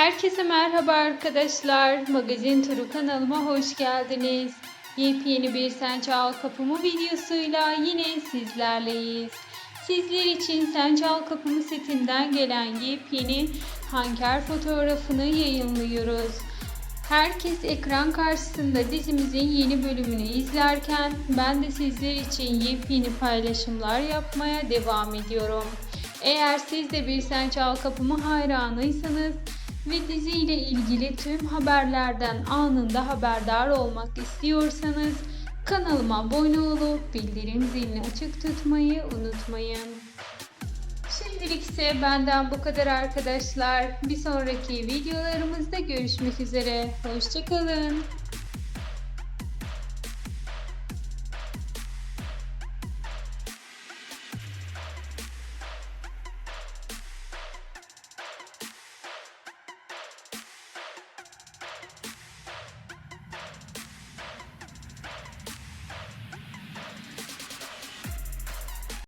Herkese merhaba arkadaşlar. Magazin Turu kanalıma hoş geldiniz. Yepyeni bir Sen Çal Kapımı videosuyla yine sizlerleyiz. Sizler için Sen Çal Kapımı setinden gelen yepyeni hanker fotoğrafını yayınlıyoruz. Herkes ekran karşısında dizimizin yeni bölümünü izlerken ben de sizler için yepyeni paylaşımlar yapmaya devam ediyorum. Eğer siz de bir Sen Çal Kapımı hayranıysanız ve diziyle ilgili tüm haberlerden anında haberdar olmak istiyorsanız kanalıma abone olup bildirim zilini açık tutmayı unutmayın. Şimdilik ise benden bu kadar arkadaşlar. Bir sonraki videolarımızda görüşmek üzere. Hoşçakalın.